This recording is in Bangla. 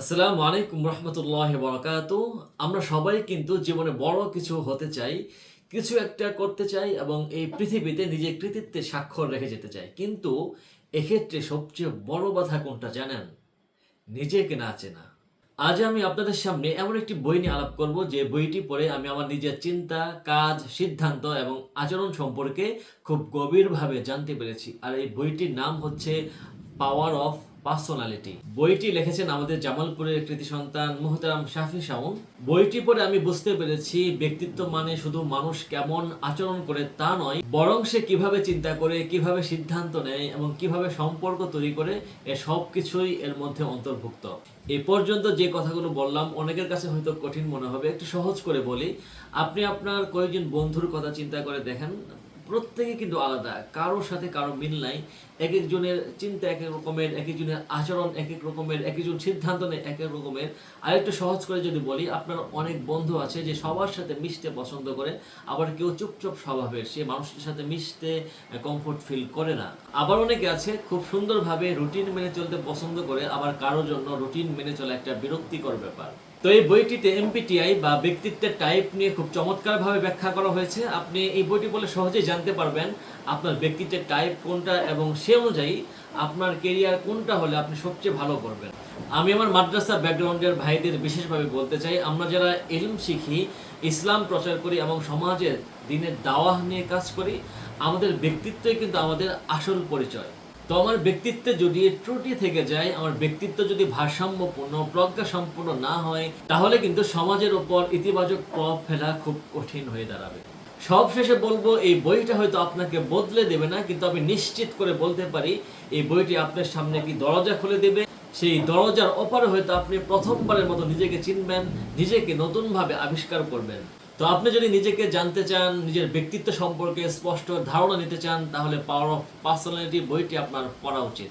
আসসালামু আলাইকুম রহমতুল্লাহ বরকাত আমরা সবাই কিন্তু জীবনে বড় কিছু হতে চাই, কিছু একটা করতে চাই এবং এই পৃথিবীতে নিজের কৃতিত্বে স্বাক্ষর রেখে যেতে চাই। কিন্তু এক্ষেত্রে সবচেয়ে বড় বাধা কোনটা জানেন? নিজেকে না চেনা। আজ আমি আপনাদের সামনে এমন একটি বই নিয়ে আলাপ করব, যে বইটি পড়ে আমি আমার নিজের চিন্তা, কাজ, সিদ্ধান্ত এবং আচরণ সম্পর্কে খুব গভীরভাবে জানতে পেরেছি। আর এই বইটির নাম হচ্ছে পাওয়ার অফ পার্সোনালিটি। বইটি লিখেছেন আমাদের জামালপুরের কৃতি সন্তান মোহতারাম শাফি শাউন বইটি পড়ে আমি বুঝতে পেরেছি, ব্যক্তিত্ব মানে শুধু মানুষ কেমন আচরণ করে তা নয়, বরং সে কীভাবে চিন্তা করে, কীভাবে সিদ্ধান্ত নেয় এবং কীভাবে সম্পর্ক তৈরি করে, এ সব কিছুই এর মধ্যে অন্তর্ভুক্ত। এ পর্যন্ত যে কথাগুলো বললাম, অনেকের কাছে হয়তো কঠিন মনে হবে, একটু সহজ করে বলি। আপনি আপনার কয়েকজন বন্ধুর কথা চিন্তা করে দেখেন। প্রত্যেকে কিন্তু আলাদা, কারোর সাথে কারও মিল নাই। এক একজনের চিন্তা এক এক রকমের, এক একজনের আচরণ এক এক রকমের, এক একজন সিদ্ধান্ত নেয় এক এক রকমের। আর একটু সহজ করে যদি বলি, আপনার অনেক বন্ধু আছে যে সবার সাথে মিশতে পছন্দ করে, আবার কেউ চুপচাপ স্বভাবের, সে মানুষের সাথে মিশতে কমফোর্ট ফিল করে না। আবার অনেকে আছে খুব সুন্দরভাবে রুটিন মেনে চলতে পছন্দ করে, আবার কারোর জন্য রুটিন মেনে চলা একটা বিরক্তিকর ব্যাপার। তো এই বইটিতে এমপিটিআই বা ব্যক্তিত্বের টাইপ নিয়ে খুব চমৎকারভাবে ব্যাখ্যা করা হয়েছে। আপনি এই বইটি বলে সহজেই জানতে পারবেন আপনার ব্যক্তিত্বের টাইপ কোনটা এবং সে অনুযায়ী আপনার কেরিয়ার কোনটা হলে আপনি সবচেয়ে ভালো করবেন। আমি আমার মাদ্রাসা ব্যাকগ্রাউন্ডের ভাইদের বিশেষভাবে বলতে চাই, আমরা যারা এলম শিখি, ইসলাম প্রচার করি এবং সমাজের দিনের দাওয়াহ নিয়ে কাজ করি, আমাদের ব্যক্তিত্বই কিন্তু আমাদের আসল পরিচয়। তো আমার ব্যক্তিত্বে যদি ত্রুটি থেকে যায়, আমার ব্যক্তিত্ব যদি ভারসাম্যপূর্ণ প্রজ্ঞা সম্পূর্ণ না হয়, তাহলে কিন্তু সমাজের উপর ইতিবাচক প্রভাব ফেলা খুব কঠিন হয়ে দাঁড়াবে। সব শেষে বলব, এই বইটা হয়তো আপনাকে বদলে দেবে না, কিন্তু আমি নিশ্চিত করে বলতে পারি, এই বইটি আপনার সামনে কি দরজা খুলে দেবে। সেই দরজার ওপারে হয়তো আপনি প্রথমবারের মতো নিজেকে চিনবেন, নিজেকে নতুনভাবে আবিষ্কার করবেন। তো আপনি যদি নিজেকে জানতে চান, নিজের ব্যক্তিত্ব সম্পর্কে স্পষ্ট ধারণা নিতে চান, তাহলে পাওয়ার অফ পার্সোনালিটি বইটি আপনার পড়া উচিত।